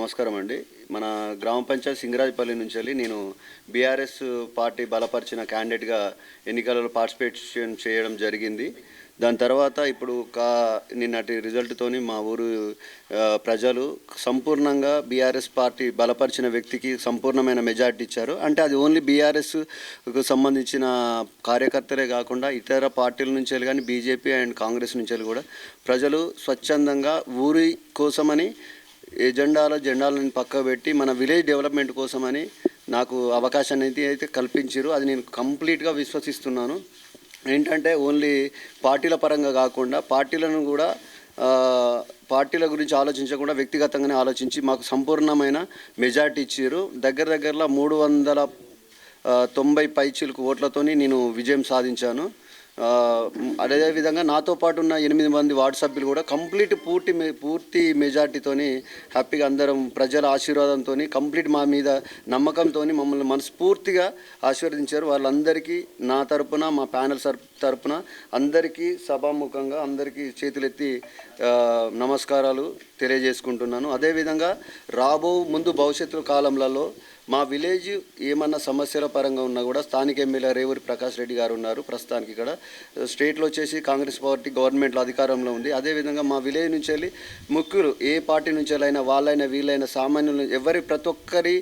నమస్కారం అండి. మన గ్రామ పంచాయత్ సింగరాజపల్లి నుంచి వెళ్ళి నేను బీఆర్ఎస్ పార్టీ బలపరిచిన క్యాండిడేట్గా ఎన్నికలలో పార్టిసిపేషన్ చేయడం జరిగింది. దాని తర్వాత ఇప్పుడు కా నిన్నటి రిజల్ట్తోని మా ఊరు ప్రజలు సంపూర్ణంగా బీఆర్ఎస్ పార్టీ బలపరిచిన వ్యక్తికి సంపూర్ణమైన మెజార్టీ ఇచ్చారు. అంటే అది ఓన్లీ బీఆర్ఎస్కు సంబంధించిన కార్యకర్తలే కాకుండా ఇతర పార్టీల నుంచి వెళ్ళి కానీ బీజేపీ అండ్ కాంగ్రెస్ నుంచి వెళ్ళి కూడా ప్రజలు స్వచ్ఛందంగా ఊరి కోసమని ఎజెండాల జెండాలను పక్క పెట్టి మన విలేజ్ డెవలప్మెంట్ కోసమని నాకు అవకాశాన్ని అయితే అయితే కల్పించారు అది నేను కంప్లీట్గా విశ్వసిస్తున్నాను. ఏంటంటే ఓన్లీ పార్టీల పరంగా కాకుండా పార్టీలను కూడా పార్టీల గురించి ఆలోచించకుండా వ్యక్తిగతంగానే ఆలోచించి మాకు సంపూర్ణమైన మెజార్టీ ఇచ్చారు దగ్గర దగ్గరలో మూడు వందల తొంభై పైచీలకు ఓట్లతోని నేను విజయం సాధించాను. అదేవిధంగా నాతో పాటు ఉన్న ఎనిమిది మంది వార్డు సభ్యులు కూడా కంప్లీట్ పూర్తి పూర్తి మెజార్టీతోని హ్యాపీగా అందరం ప్రజల ఆశీర్వాదంతో కంప్లీట్ మా మీద నమ్మకంతో మమ్మల్ని మనస్ఫూర్తిగా ఆశీర్వదించారు. వాళ్ళందరికీ నా తరపున మా ప్యానల్ తరపున అందరికీ సభాముఖంగా అందరికీ చేతులెత్తి నమస్కారాలు తెలియజేసుకుంటున్నాను. అదేవిధంగా రాబో ముందు భవిష్యత్తు కాలంలో మా విలేజ్ ఏమన్నా సమస్యల పరంగా ఉన్నా కూడా స్థానిక ఎమ్మెల్యే రేవూరి ప్రకాష్ రెడ్డి గారు ఉన్నారు ప్రస్తుతానికి ఇక్కడ. స్టేట్లో వచ్చేసి కాంగ్రెస్ పార్టీ గవర్నమెంట్లో అధికారంలో ఉంది. అదేవిధంగా మా విలేజ్ నుంచి వెళ్ళి ముఖ్యులు ఏ పార్టీ నుంచి అయినా వాళ్ళైనా వీళ్ళైనా సామాన్యులు ఎవరి ప్రతి ఒక్కరి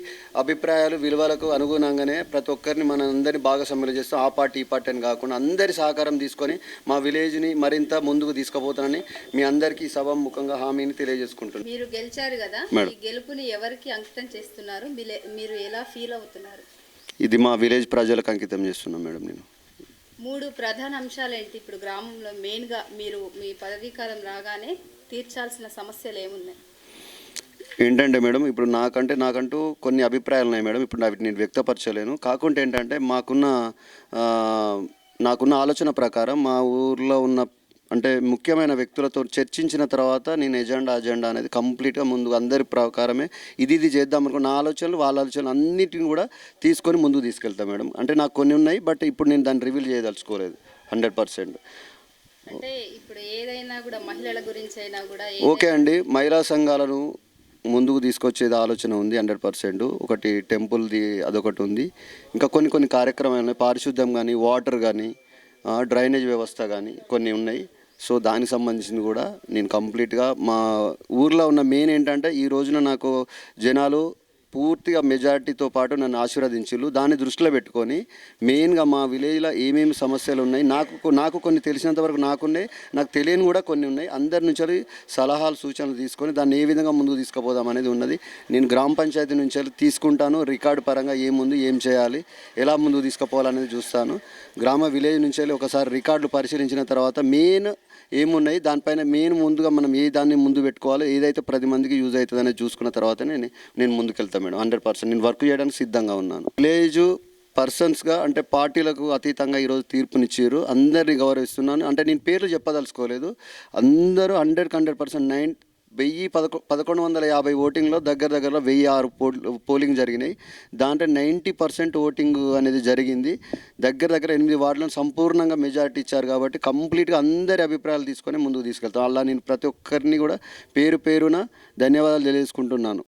అభిప్రాయాలు విలువలకు అనుగుణంగానే ప్రతి ఒక్కరిని మన అందరినీ భాగస్వామ్యులు చేస్తాం. ఆ పార్టీ ఈ పార్టీ అని కాకుండా అందరి సహకారం తీసుకొని మా విలేజ్ని మరింత ముందుకు తీసుకుపోతానని మీ అందరికీ సభాముఖంగా హామీని తెలియజేసుకుంటున్నాను. మీరు గెలిచారు కదా. గెలుపుని ఎవరికి అంకితం చేస్తున్నారు? మీరు ఎలా ఫీల్ అవుతున్నారు? ఇది మా విలేజ్ ప్రజలకు అంకితం చేస్తున్నాం మేడం నేను. మూడు ప్రధాన అంశాలు ఏంటి? ఇప్పుడు గ్రామంలో మెయిన్గా మీరు మీ పదవీకాలం రాగానే తీర్చాల్సిన సమస్యలు ఏమున్నాయి? ఏంటంటే మేడం ఇప్పుడు నాకంటే నాకంటూ కొన్ని అభిప్రాయాలు ఉన్నాయి మేడం. ఇప్పుడు అవి నేను వ్యక్తపరచలేను. కాకుంటే ఏంటంటే మాకున్న నాకున్న ఆలోచన ప్రకారం మా ఊర్లో ఉన్న అంటే ముఖ్యమైన వ్యక్తులతో చర్చించిన తర్వాత నేను ఎజెండా అజెండా అనేది కంప్లీట్గా ముందు అందరి ప్రకారమే ఇది ఇది చేద్దాం అనుకో నా ఆలోచనలు వాళ్ళ ఆలోచనలు అన్నిటిని కూడా తీసుకొని ముందుకు తీసుకెళ్తాను మేడం. అంటే నాకు కొన్ని ఉన్నాయి బట్ ఇప్పుడు నేను దాన్ని రివీల్ చేయదలుచుకోలేదు హండ్రెడ్ పర్సెంట్. అంటే ఇప్పుడు ఏదైనా కూడా మహిళల గురించి అయినా కూడా ఓకే అండి మహిళా సంఘాలను ముందుకు తీసుకొచ్చేది ఆలోచన ఉంది హండ్రెడ్ పర్సెంట్. ఒకటి టెంపుల్ది అదొకటి ఉంది. ఇంకా కొన్ని కొన్ని కార్యక్రమాలు ఉన్నాయి పారిశుద్ధ్యం కానీ వాటర్ కానీ డ్రైనేజ్ వ్యవస్థ కానీ కొన్ని ఉన్నాయి. సో దానికి సంబంధించింది కూడా నేను కంప్లీట్గా మా ఊర్లో ఉన్న మెయిన్ ఏంటంటే ఈ రోజున నాకు జనాలు పూర్తిగా మెజారిటీతో పాటు నన్ను ఆశీర్వదించులు. దాన్ని దృష్టిలో పెట్టుకొని మెయిన్గా మా విలేజ్లో ఏమేమి సమస్యలు ఉన్నాయి నాకు నాకు కొన్ని తెలిసినంత వరకు నాకున్నాయి నాకు తెలియని కూడా కొన్ని ఉన్నాయి. అందరి నుంచి వెళ్ళి సలహాలు సూచనలు తీసుకొని దాన్ని ఏ విధంగా ముందుకు తీసుకుపోదాం అనేది ఉన్నది. నేను గ్రామ పంచాయతీ నుంచి వెళ్ళి తీసుకుంటాను. రికార్డు పరంగా ఏముంది ఏం చేయాలి ఎలా ముందుకు తీసుకుపోవాలనేది చూస్తాను. గ్రామ విలేజ్ నుంచి వెళ్ళి ఒకసారి రికార్డులు పరిశీలించిన తర్వాత మెయిన్ ఏమున్నాయి దానిపైన మెయిన్ ముందుగా మనం ఏ దాన్ని ముందు పెట్టుకోవాలో ఏదైతే ప్రతి మందికి యూజ్ అవుతుంది అనేది చూసుకున్న తర్వాతనే నేను నేను చేస్తాను మేడం హండ్రెడ్ పర్సెంట్. నేను వర్క్ చేయడానికి సిద్ధంగా ఉన్నాను. విలేజ్ పర్సన్స్గా అంటే పార్టీలకు అతీతంగా ఈరోజు తీర్పునిచ్చారు. అందరినీ గౌరవిస్తున్నాను. అంటే నేను పేర్లు చెప్పదలుచుకోలేదు. అందరూ హండ్రెడ్ హండ్రెడ్ పర్సెంట్ నైన్ వెయ్యి పదకొ పదకొండు వందల యాభై ఓటింగ్లో దగ్గర దగ్గరలో వెయ్యి ఆరు పో పోలింగ్ జరిగినాయి. దాంట్లో నైంటీ పర్సెంట్ ఓటింగ్ అనేది జరిగింది. దగ్గర దగ్గర ఎనిమిది వార్డులను సంపూర్ణంగా మెజారిటీ ఇచ్చారు కాబట్టి కంప్లీట్గా అందరి అభిప్రాయాలు తీసుకొని ముందుకు తీసుకెళ్తాం అలా నేను ప్రతి ఒక్కరిని కూడా పేరు పేరున ధన్యవాదాలు తెలియజేసుకుంటున్నాను.